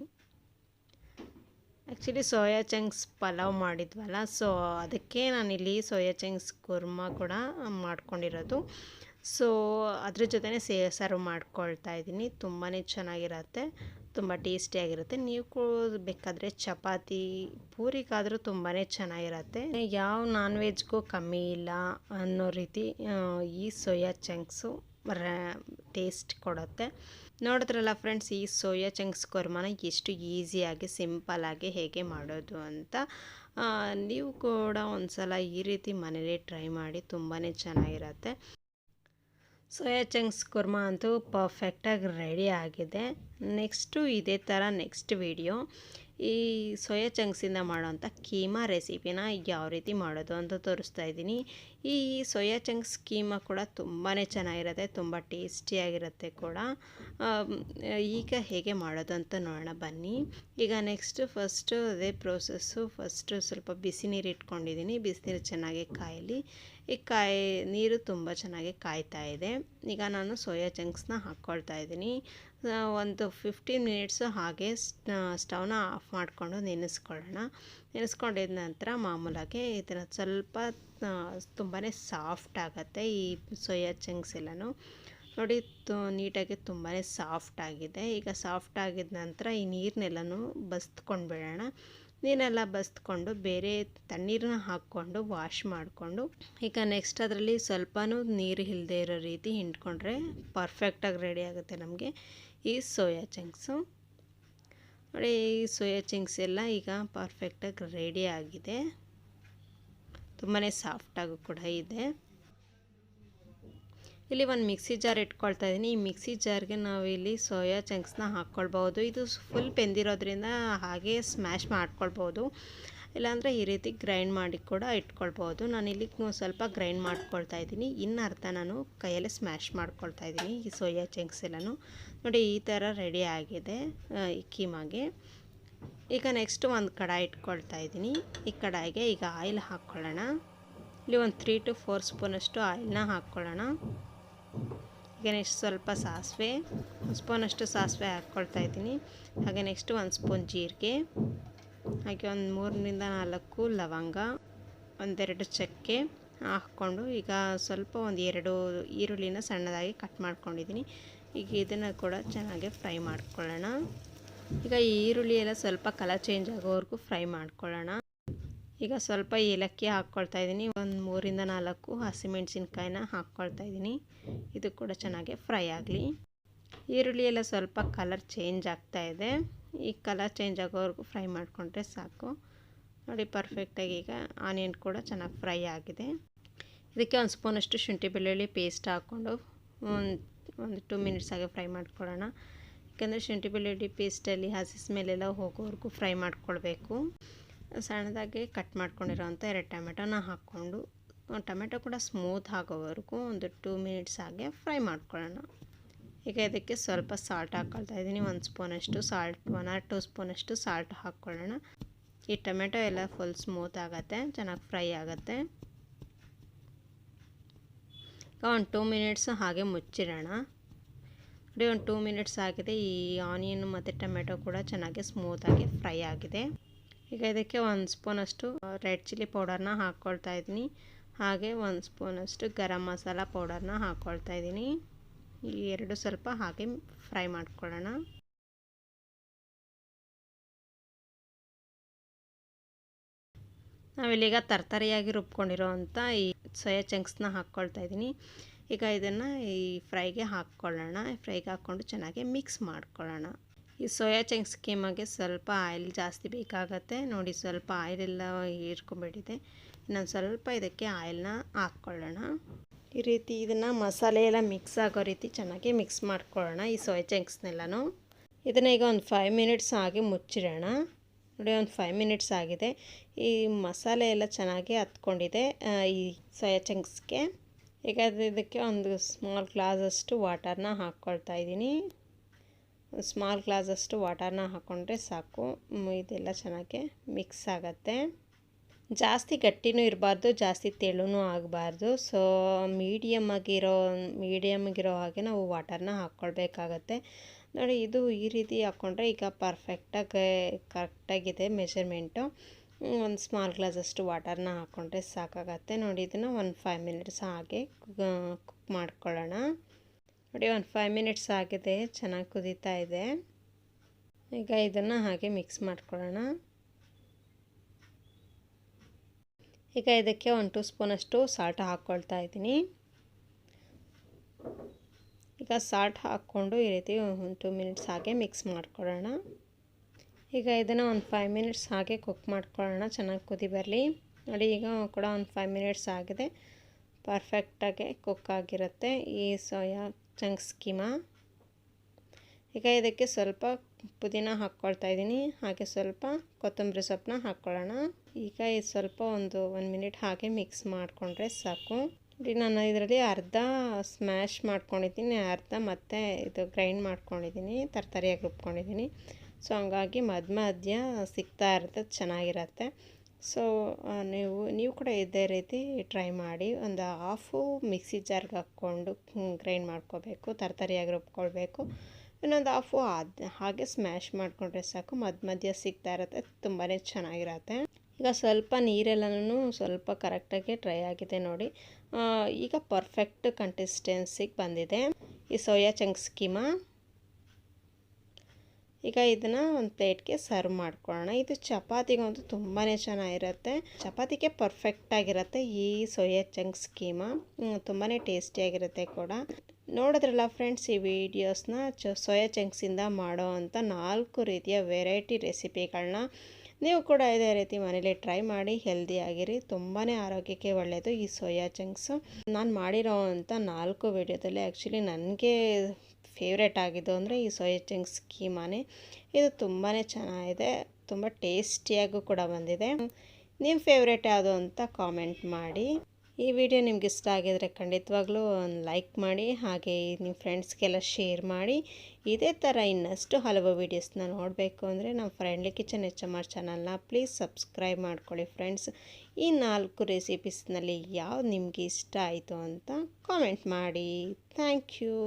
ಆ್ಯಕ್ಚುಲಿ ಸೋಯಾ ಚಂಕ್ಸ್ ಪಲಾವ್ ಮಾಡಿದ್ವಲ್ಲ ಸೊ ಅದಕ್ಕೆ ನಾನಿಲ್ಲಿ ಸೋಯಾ ಚಂಕ್ಸ್ ಕುರ್ಮ ಕೂಡ ಮಾಡ್ಕೊಂಡಿರೋದು. ಸೊ ಅದ್ರ ಜೊತೆ ಸೇ ಸರ್ವ್ ಮಾಡ್ಕೊಳ್ತಾ ಇದ್ದೀನಿ. ತುಂಬಾ ಚೆನ್ನಾಗಿರತ್ತೆ, ತುಂಬ ಟೇಸ್ಟಿಯಾಗಿರುತ್ತೆ. ನೀವು ಕೂಡ ಬೇಕಾದರೆ ಚಪಾತಿ, ಪೂರಿಗಾದರೂ ತುಂಬಾ ಚೆನ್ನಾಗಿರುತ್ತೆ. ಯಾವ ನಾನ್ ವೆಜ್ಗೂ ಕಮ್ಮಿ ಇಲ್ಲ ಅನ್ನೋ ರೀತಿ ಈ ಸೋಯಾ ಚಂಕ್ಸು ಟೇಸ್ಟ್ ಕೊಡುತ್ತೆ. ನೋಡಿದ್ರಲ್ಲ ಫ್ರೆಂಡ್ಸ್ ಈ ಸೋಯಾ ಚಂಕ್ಸ್ ಕೊರ್ಮಾನ ಎಷ್ಟು ಈಸಿಯಾಗಿ ಸಿಂಪಲ್ಲಾಗಿ ಹೇಗೆ ಮಾಡೋದು ಅಂತ ನೀವು ಕೂಡ ಒಂದ್ಸಲ ಈ ರೀತಿ ಮನೇಲಿ ಟ್ರೈ ಮಾಡಿ ತುಂಬಾ ಚೆನ್ನಾಗಿರತ್ತೆ. ಸೋಯಾ ಚಂಕ್ಸ್ ಕುರ್ಮಾ ಅಂತೂ ಪರ್ಫೆಕ್ಟಾಗಿ ರೆಡಿ ಆಗಿದೆ. ನೆಕ್ಸ್ಟು ಇದೇ ಥರ ನೆಕ್ಸ್ಟ್ ವಿಡಿಯೋ ಈ ಸೋಯಾ ಚಂಕ್ಸಿಂದ ಮಾಡೋವಂಥ ಕೀಮಾ ರೆಸಿಪಿನ ಯಾವ ರೀತಿ ಮಾಡೋದು ಅಂತ ತೋರಿಸ್ತಾ ಇದ್ದೀನಿ. ಈ ಸೋಯಾ ಚಂಕ್ಸ್ ಕೀಮಾ ಕೂಡ ತುಂಬಾ ಚೆನ್ನಾಗಿರುತ್ತೆ, ತುಂಬ ಟೇಸ್ಟಿಯಾಗಿರುತ್ತೆ ಕೂಡ. ಈಗ ಹೇಗೆ ಮಾಡೋದು ಅಂತ ನೋಡೋಣ, ಬನ್ನಿ. ಈಗ ನೆಕ್ಸ್ಟು ಫಸ್ಟು ಅದೇ ಪ್ರೋಸೆಸ್ಸು ಫಸ್ಟು ಸ್ವಲ್ಪ ಬಿಸಿ ನೀರು ಇಟ್ಕೊಂಡಿದ್ದೀನಿ ಬಿಸಿನೀರು ಚೆನ್ನಾಗಿ ಕಾಯಲಿ. ಈ ಕಾಯಿ, ನೀರು ತುಂಬ ಚೆನ್ನಾಗಿ ಕಾಯ್ತಾ ಇದೆ. ಈಗ ನಾನು ಸೋಯಾ ಚಂಕ್ಸ್ನ ಹಾಕ್ಕೊಳ್ತಾ ಇದ್ದೀನಿ. ಒಂದು ಫಿಫ್ಟೀನ್ ಮಿನಿಟ್ಸು ಹಾಗೆ ಸ್ಟವ್ನ ಆಫ್ ಮಾಡಿಕೊಂಡು ನೆನೆಸ್ಕೊಳ್ಳೋಣ. ನೆನೆಸ್ಕೊಂಡಿದ ನಂತರ ಮಾಮೂಲಾಗಿ ಇದನ್ನು ಸ್ವಲ್ಪ ತುಂಬಾ ಸಾಫ್ಟ್ ಆಗುತ್ತೆ ಈ ಸೋಯಾ ಚಂಕ್ಸ್ ಎಲ್ಲನೂ. ನೋಡಿ, ತು, ನೀಟಾಗಿ ತುಂಬಾ ಸಾಫ್ಟ್ ಆಗಿದೆ. ಈಗ ಸಾಫ್ಟ್ ಆಗಿದ ನಂತರ ಈ ನೀರನ್ನೆಲ್ಲನೂ ಬಸ್ತ್ಕೊಂಡು ಬಿಡೋಣ. ನೀರೆಲ್ಲ ಬಸ್ತ್ಕೊಂಡು ಬೇರೆ ತಣ್ಣೀರನ್ನ ಹಾಕ್ಕೊಂಡು ವಾಶ್ ಮಾಡಿಕೊಂಡು, ಈಗ ನೆಕ್ಸ್ಟ್ ಅದರಲ್ಲಿ ಸ್ವಲ್ಪನೂ ನೀರು ಇಲ್ಲದೆ ಇರೋ ರೀತಿ ಹಿಂಡ್ಕೊಂಡ್ರೆ ಪರ್ಫೆಕ್ಟಾಗಿ ರೆಡಿ ಆಗುತ್ತೆ ನಮಗೆ. ಈ ಸೋಯಾ ಚಂಕ್ಸು ನೋಡಿ, ಈ ಸೋಯಾ ಚಂಕ್ಸ್ ಎಲ್ಲ ಈಗ ಪರ್ಫೆಕ್ಟಾಗಿ ರೆಡಿ ಆಗಿದೆ. ತುಂಬಾ ಸಾಫ್ಟಾಗೂ ಕೂಡ ಇದೆ. ಇಲ್ಲಿ ಒಂದು ಮಿಕ್ಸಿ ಜಾರ್ ಇಟ್ಕೊಳ್ತಾ ಇದ್ದೀನಿ. ಈ ಮಿಕ್ಸಿ ಜಾರ್ಗೆ ನಾವು ಇಲ್ಲಿ ಸೋಯಾ ಚಂಕ್ಸ್ನ ಹಾಕ್ಕೊಳ್ಬೋದು ಇದು ಫುಲ್ ಬೆಂದಿರೋದ್ರಿಂದ ಹಾಗೆ ಸ್ಮ್ಯಾಶ್ ಮಾಡ್ಕೊಳ್ಬೋದು ಇಲ್ಲಾಂದರೆ ಈ ರೀತಿ ಗ್ರೈಂಡ್ ಮಾಡಿ ಕೂಡ ಇಟ್ಕೊಳ್ಬೋದು. ಇಲ್ಲಿ ಸ್ವಲ್ಪ ಗ್ರೈಂಡ್ ಮಾಡ್ಕೊಳ್ತಾ ಇದ್ದೀನಿ. ಇನ್ನು ಅರ್ಧ ನಾನು ಕೈಯಲ್ಲೇ ಸ್ಮ್ಯಾಶ್ ಮಾಡ್ಕೊಳ್ತಾ ಇದ್ದೀನಿ ಈ ಸೋಯಾ ಚಂಕ್ಸ್ ಎಲ್ಲನೂ. ನೋಡಿ, ಈ ಥರ ರೆಡಿ ಆಗಿದೆ ಈ ಕೀಮಾಗೆ. ಈಗ ನೆಕ್ಸ್ಟ್ ಒಂದು ಕಡಾಯಿ ಇಟ್ಕೊಳ್ತಾ ಇದ್ದೀನಿ. ಈ ಕಡಾಯಿಗೆ ಈಗ ಆಯಿಲ್ ಹಾಕ್ಕೊಳ್ಳೋಣ. ಇಲ್ಲಿ ಒಂದು ತ್ರೀ ಟು ಫೋರ್ ಸ್ಪೂನಷ್ಟು ಆಯಿಲ್ನ ಹಾಕ್ಕೊಳ್ಳೋಣ. ಈಗ ನೆಕ್ಸ್ಟ್ ಸ್ವಲ್ಪ ಸಾಸಿವೆ ಸ್ಪೂನಷ್ಟು ಸಾಸಿವೆ ಹಾಕ್ಕೊಳ್ತಾ ಇದ್ದೀನಿ. ಹಾಗೆ ನೆಕ್ಸ್ಟ್ ಒಂದು ಸ್ಪೂನ್ ಜೀರಿಗೆ. ಹಾಗೆ ಒಂದು ಮೂರರಿಂದ ನಾಲ್ಕು ಲವಂಗ, ಒಂದೆರಡು ಚಕ್ಕೆ ಹಾಕ್ಕೊಂಡು ಈಗ ಸ್ವಲ್ಪ ಒಂದು ಎರಡು ಈರುಳ್ಳಿನ ಸಣ್ಣದಾಗಿ ಕಟ್ ಮಾಡ್ಕೊಂಡಿದ್ದೀನಿ. ಈಗ ಇದನ್ನು ಕೂಡ ಚೆನ್ನಾಗಿ ಫ್ರೈ ಮಾಡ್ಕೊಳ್ಳೋಣ. ಈಗ ಈರುಳ್ಳಿ ಎಲ್ಲ ಸ್ವಲ್ಪ ಕಲರ್ ಚೇಂಜ್ ಆಗೋವರೆಗೂ ಫ್ರೈ ಮಾಡ್ಕೊಳ್ಳೋಣ. ಈಗ ಸ್ವಲ್ಪ ಏಲಕ್ಕಿ ಹಾಕ್ಕೊಳ್ತಾ ಇದ್ದೀನಿ. ಒಂದು ಮೂರಿಂದ ನಾಲ್ಕು ಹಸಿಮೆಣಸಿನ್ಕಾಯಿನ ಹಾಕ್ಕೊಳ್ತಾ ಇದ್ದೀನಿ. ಇದು ಕೂಡ ಚೆನ್ನಾಗಿ ಫ್ರೈ ಆಗಲಿ. ಈರುಳ್ಳಿ ಎಲ್ಲ ಸ್ವಲ್ಪ ಕಲರ್ ಚೇಂಜ್ ಆಗ್ತಾ ಇದೆ. ಈ ಕಲರ್ ಚೇಂಜ್ ಆಗೋವರೆಗೂ ಫ್ರೈ ಮಾಡಿಕೊಂಡ್ರೆ ಸಾಕು. ನೋಡಿ ಪರ್ಫೆಕ್ಟಾಗಿ ಈಗ ಆನಿಯನ್ ಕೂಡ ಚೆನ್ನಾಗಿ ಫ್ರೈ ಆಗಿದೆ. ಇದಕ್ಕೆ ಒಂದು ಸ್ಪೂನಷ್ಟು ಶುಂಠಿ ಬೆಳ್ಳುಳ್ಳಿ ಪೇಸ್ಟ್ ಹಾಕ್ಕೊಂಡು ಒಂದು ಒಂದು ಟೂ ಮಿನಿಟ್ಸ್ ಹಾಗೆ ಫ್ರೈ ಮಾಡ್ಕೊಳ್ಳೋಣ. ಯಾಕೆಂದರೆ ಶುಂಠಿ ಬೆಳ್ಳುಳ್ಳಿ ಪೇಸ್ಟಲ್ಲಿ ಹಸಿ ಸ್ಮೆಲ್ಲೆಲ್ಲ ಹೋಗೋವರೆಗೂ ಫ್ರೈ ಮಾಡ್ಕೊಳ್ಬೇಕು. ಸಣ್ಣದಾಗಿ ಕಟ್ ಮಾಡ್ಕೊಂಡಿರೋಂಥ ಎರಡು ಟೊಮೆಟೊನ ಹಾಕ್ಕೊಂಡು, ಟೊಮೆಟೊ ಕೂಡ ಸ್ಮೂತ್ ಆಗೋವರೆಗೂ ಒಂದು ಟೂ ಮಿನಿಟ್ಸ್ ಹಾಗೆ ಫ್ರೈ ಮಾಡ್ಕೊಳ್ಳೋಣ. ಈಗ ಇದಕ್ಕೆ ಸ್ವಲ್ಪ ಸಾಲ್ಟ್ ಹಾಕ್ಕೊಳ್ತಾ ಇದ್ದೀನಿ. ಒಂದು ಸ್ಪೂನಷ್ಟು ಸಾಲ್ಟ್ ಒನ್ ಆರ್ ಟೂ ಸ್ಪೂನಷ್ಟು ಸಾಲ್ಟ್ ಹಾಕ್ಕೊಳ್ಳೋಣ ಈ ಟೊಮೆಟೊ ಎಲ್ಲ ಫುಲ್ ಸ್ಮೂತ್ ಆಗುತ್ತೆ, ಚೆನ್ನಾಗಿ ಫ್ರೈ ಆಗುತ್ತೆ. ಈಗ ಒಂದು ಟೂ ಮಿನಿಟ್ಸ್ ಹಾಗೆ ಮುಚ್ಚಿಡೋಣ. ನೋಡಿ, ಒಂದು ಟೂ ಮಿನಿಟ್ಸ್ ಆಗಿದೆ. ಈ ಆನಿಯನ್ ಮತ್ತು ಟೊಮೆಟೊ ಕೂಡ ಚೆನ್ನಾಗಿ ಸ್ಮೂತಾಗಿ ಫ್ರೈ ಆಗಿದೆ. ಈಗ ಇದಕ್ಕೆ ಒಂದು ಸ್ಪೂನಷ್ಟು ರೆಡ್ ಚಿಲ್ಲಿ ಪೌಡರ್ನ ಹಾಕ್ಕೊಳ್ತಾ ಇದ್ದೀನಿ. ಹಾಗೆ ಒಂದು ಸ್ಪೂನಷ್ಟು ಗರಂ ಮಸಾಲ ಪೌಡರ್ನ ಹಾಕ್ಕೊಳ್ತಾ ಇದ್ದೀನಿ. ಈ ಎರಡು ಸ್ವಲ್ಪ ಹಾಗೆ ಫ್ರೈ ಮಾಡ್ಕೊಳ್ಳೋಣ. ನಾವಿಲ್ಲೀಗ ತರ್ತರಿಯಾಗಿ ರುಬ್ಕೊಂಡಿರೋವಂಥ ಈ ಸೋಯಾ ಚಂಕ್ಸ್ನ ಹಾಕ್ಕೊಳ್ತಾ ಇದ್ದೀನಿ. ಈಗ ಇದನ್ನು ಈ ಫ್ರೈಗೆ ಹಾಕ್ಕೊಳ್ಳೋಣ. ಫ್ರೈಗೆ ಹಾಕ್ಕೊಂಡು ಚೆನ್ನಾಗಿ ಮಿಕ್ಸ್ ಮಾಡ್ಕೊಳ್ಳೋಣ. ಈ ಸೋಯಾ ಚಂಕ್ಸ್ ಕೀಮಾಗೆ ಸ್ವಲ್ಪ ಆಯಿಲ್ ಜಾಸ್ತಿ ಬೇಕಾಗತ್ತೆ. ನೋಡಿ ಸ್ವಲ್ಪ ಆಯಿಲೆಲ್ಲ ಹೀರ್ಕೊಂಬಿಟ್ಟಿದೆ ಇನ್ನೊಂದು ಸ್ವಲ್ಪ ಇದಕ್ಕೆ ಆಯಿಲ್ನ ಹಾಕ್ಕೊಳ್ಳೋಣ. ಈ ರೀತಿ ಇದನ್ನು ಮಸಾಲೆ ಎಲ್ಲ ಮಿಕ್ಸ್ ಆಗೋ ರೀತಿ ಚೆನ್ನಾಗಿ ಮಿಕ್ಸ್ ಮಾಡ್ಕೊಳ್ಳೋಣ ಈ ಸೋಯ್ ಚಂಕ್ಸ್ನೆಲ್ಲನೂ ಇದನ್ನು ಈಗ ಒಂದು ಫೈವ್ ಮಿನಿಟ್ಸ್ ಹಾಗೆ ಮುಚ್ಚಿಡೋಣ. ನೋಡಿ ಒಂದು ಫೈವ್ ಮಿನಿಟ್ಸ್ ಆಗಿದೆ. ಈ ಮಸಾಲೆ ಎಲ್ಲ ಚೆನ್ನಾಗಿ ಹತ್ಕೊಂಡಿದೆ ಈ ಸೋಯಾ ಚಂಕ್ಸ್ಗೆ ಈಗ ಇದಕ್ಕೆ ಒಂದು ಸ್ಮಾಲ್ ಗ್ಲಾಸಷ್ಟು ವಾಟರ್ನ ಹಾಕ್ಕೊಳ್ತಾ ಇದ್ದೀನಿ. ಸ್ಮಾಲ್ ಗ್ಲಾಸಷ್ಟು ವಾಟರ್ನ ಹಾಕ್ಕೊಂಡ್ರೆ ಸಾಕು. ಇದೆಲ್ಲ ಚೆನ್ನಾಗಿ ಮಿಕ್ಸ್ ಆಗುತ್ತೆ. ಜಾಸ್ತಿ ಗಟ್ಟಿನೂ ಇರಬಾರ್ದು, ಜಾಸ್ತಿ ತೆಳುನೂ ಆಗಬಾರ್ದು. ಸೊ ಮೀಡಿಯಮ್ ಆಗಿರೋ ಮೀಡಿಯಮ್ ಆಗಿರೋ ಹಾಗೆ ನಾವು ವಾಟರ್ನ ಹಾಕ್ಕೊಳ್ಬೇಕಾಗತ್ತೆ ನೋಡಿ, ಇದು ಈ ರೀತಿ ಹಾಕ್ಕೊಂಡ್ರೆ ಈಗ ಪರ್ಫೆಕ್ಟಾಗಿ ಕರೆಕ್ಟಾಗಿದೆ ಮೆಷರ್ಮೆಂಟು ಒಂದು ಸ್ಮಾಲ್ ಗ್ಲಾಸಷ್ಟು ವಾಟರ್ನ ಹಾಕ್ಕೊಂಡ್ರೆ ಸಾಕಾಗತ್ತೆ. ನೋಡಿ, ಇದನ್ನು ಒಂದು ಫೈವ್ ಮಿನಿಟ್ಸ್ ಹಾಗೆ ಕುಕ್ ಮಾಡ್ಕೊಳ್ಳೋಣ. ನೋಡಿ, ಒಂದು ಫೈವ್ ಮಿನಿಟ್ಸ್ ಆಗಿದೆ, ಚೆನ್ನಾಗಿ ಕುದೀತಾ ಇದೆ. ಈಗ ಇದನ್ನು ಹಾಗೆ ಮಿಕ್ಸ್ ಮಾಡ್ಕೊಳ್ಳೋಣ. ಈಗ ಇದಕ್ಕೆ ಒಂದು ಟೂ ಸ್ಪೂನಷ್ಟು ಸಾಲ್ಟ್ ಹಾಕ್ಕೊಳ್ತಾ ಇದ್ದೀನಿ. ಈಗ ಸಾಲ್ಟ್ ಹಾಕ್ಕೊಂಡು ಈ ರೀತಿ ಒಂದು ಟೂ ಮಿನಿಟ್ಸ್ ಹಾಗೆ ಮಿಕ್ಸ್ ಮಾಡ್ಕೊಳ್ಳೋಣ. ಈಗ ಇದನ್ನು ಒಂದು ಫೈವ್ ಮಿನಿಟ್ಸ್ ಹಾಗೆ ಕುಕ್ ಮಾಡ್ಕೊಳ್ಳೋಣ, ಚೆನ್ನಾಗಿ ಕುದಿ ಬರಲಿ. ನೋಡಿ, ಈಗ ಕೂಡ ಒಂದು ಫೈವ್ ಮಿನಿಟ್ಸ್ ಆಗಿದೆ. ಪರ್ಫೆಕ್ಟಾಗಿ ಕುಕ್ ಆಗಿರುತ್ತೆ ಈ ಸೋಯಾ ಚಂಕ್ಸ್ ಕೀಮಾ ಈಗ ಇದಕ್ಕೆ ಸ್ವಲ್ಪ ಪುದೀನ ಹಾಕ್ಕೊಳ್ತಾ ಇದ್ದೀನಿ. ಹಾಗೆ ಸ್ವಲ್ಪ ಕೊತ್ತಂಬರಿ ಸೊಪ್ಪನ್ನ ಹಾಕ್ಕೊಳ್ಳೋಣ. ಈಗ ಇದು ಸ್ವಲ್ಪ ಒಂದು ಒಂದು ಮಿನಿಟ್ ಹಾಗೆ ಮಿಕ್ಸ್ ಮಾಡಿಕೊಂಡ್ರೆ ಸಾಕು. ನೋಡಿ ನಾನು ಇದರಲ್ಲಿ ಅರ್ಧ ಸ್ಮ್ಯಾಶ್ ಮಾಡ್ಕೊಂಡಿದ್ದೀನಿ, ಅರ್ಧ ಮತ್ತೆ ಇದು ಗ್ರೈಂಡ್ ಮಾಡ್ಕೊಂಡಿದ್ದೀನಿ ತರಕಾರಿಯಾಗಿ ರುಬ್ಕೊಂಡಿದ್ದೀನಿ. ಸೊ ಹಂಗಾಗಿ ಮಧ್ಯ ಮಧ್ಯ ಸಿಗ್ತಾ ಇರುತ್ತೆ, ಚೆನ್ನಾಗಿರತ್ತೆ. ಸೊ ನೀವು ನೀವು ಕೂಡ ಇದೇ ರೀತಿ ಟ್ರೈ ಮಾಡಿ ಒಂದು ಹಾಫು ಮಿಕ್ಸಿ ಜಾರ್ಗೆ ಹಾಕ್ಕೊಂಡು ಗ್ರೈಂಡ್ ಮಾಡ್ಕೋಬೇಕು ತರಕಾರಿಯಾಗಿ ರುಬ್ಕೊಳ್ಬೇಕು. ಇನ್ನೊಂದು ಹಾಫು ಅದು ಹಾಗೆ ಸ್ಮ್ಯಾಶ್ ಮಾಡಿಕೊಂಡ್ರೆ ಸಾಕು. ಮಧ್ಯ ಮಧ್ಯ ಸಿಗ್ತಾ ಇರುತ್ತೆ ತುಂಬಾ ಚೆನ್ನಾಗಿರತ್ತೆ. ಈಗ ಸ್ವಲ್ಪ ನೀರೆಲ್ಲನೂ ಸ್ವಲ್ಪ ಕರೆಕ್ಟಾಗಿ ಡ್ರೈ ಆಗಿದೆ ನೋಡಿ. ಈಗ ಪರ್ಫೆಕ್ಟ್ ಕನ್ಸಿಸ್ಟೆನ್ಸಿಗೆ ಬಂದಿದೆ. ಈ ಸೋಯಾ ಚಂಕ್ಸ್ ಕೀಮಾ ಈಗ ಇದನ್ನು ಒಂದು ಪ್ಲೇಟ್ಗೆ ಸರ್ವ್ ಮಾಡ್ಕೊಳ್ಳೋಣ. ಇದು ಚಪಾತಿಗಂತೂ ತುಂಬಾ ಚೆನ್ನಾಗಿರುತ್ತೆ. ಚಪಾತಿಗೆ ಪರ್ಫೆಕ್ಟಾಗಿರುತ್ತೆ ಈ ಸೋಯಾ ಚಂಕ್ಸ್ ಕೀಮಾ ತುಂಬಾ ಟೇಸ್ಟಿಯಾಗಿರುತ್ತೆ ಕೂಡ. ನೋಡಿದ್ರಲ್ಲ ಫ್ರೆಂಡ್ಸ್ ಈ ವಿಡಿಯೋಸ್ನ ಚ ಸೋಯಾ ಚಂಕ್ಸಿಂದ ಮಾಡೋ ಅಂಥ ನಾಲ್ಕು ರೀತಿಯ ವೆರೈಟಿ ರೆಸಿಪಿಗಳನ್ನ ನೀವು ಕೂಡ ಇದೇ ರೀತಿ ಮನೇಲಿ ಟ್ರೈ ಮಾಡಿ ಹೆಲ್ದಿ ಆಗಿರಿ ತುಂಬಾ ಆರೋಗ್ಯಕ್ಕೆ ಒಳ್ಳೆಯದು ಈ ಸೋಯಾ ಚಂಕ್ಸು. ನಾನು ಮಾಡಿರೋ ಅಂಥ ನಾಲ್ಕು ವಿಡಿಯೋದಲ್ಲಿ ಆ್ಯಕ್ಚುಲಿ ನನಗೆ ಫೇವ್ರೇಟ್ ಆಗಿದ್ದು ಅಂದರೆ ಈ ಸೋಯಾ ಚಂಕ್ಸ್ ಕೀಮಾನೇ. ಇದು ತುಂಬಾ ಚೆನ್ನಾಗಿದೆ, ತುಂಬ ಟೇಸ್ಟಿಯಾಗೂ ಕೂಡ ಬಂದಿದೆ. ನಿಮ್ಮ ಫೇವ್ರೇಟ್ ಯಾವುದು ಅಂತ ಕಾಮೆಂಟ್ ಮಾಡಿ. ಈ ವಿಡಿಯೋ ನಿಮ್ಗೆ ಇಷ್ಟ ಆಗಿದರೆ ಖಂಡಿತವಾಗ್ಲೂ ಒಂದು ಲೈಕ್ ಮಾಡಿ, ಹಾಗೆ ನಿಮ್ಮ ಫ್ರೆಂಡ್ಸ್ಗೆಲ್ಲ ಶೇರ್ ಮಾಡಿ. ಇದೇ ಥರ ಇನ್ನಷ್ಟು ಹಲವು ವೀಡಿಯೋಸ್ನ ನೋಡಬೇಕು ಅಂದರೆ ನಮ್ಮ friendly kitchen H M R ಚಾನಲ್ನ ಪ್ಲೀಸ್ ಸಬ್ಸ್ಕ್ರೈಬ್ ಮಾಡ್ಕೊಳ್ಳಿ ಫ್ರೆಂಡ್ಸ್ ಈ ನಾಲ್ಕು ರೆಸಿಪೀಸ್ನಲ್ಲಿ ಯಾವ್ದು ನಿಮಗೆ ಇಷ್ಟ ಆಯಿತು ಅಂತ ಕಾಮೆಂಟ್ ಮಾಡಿ. Thank you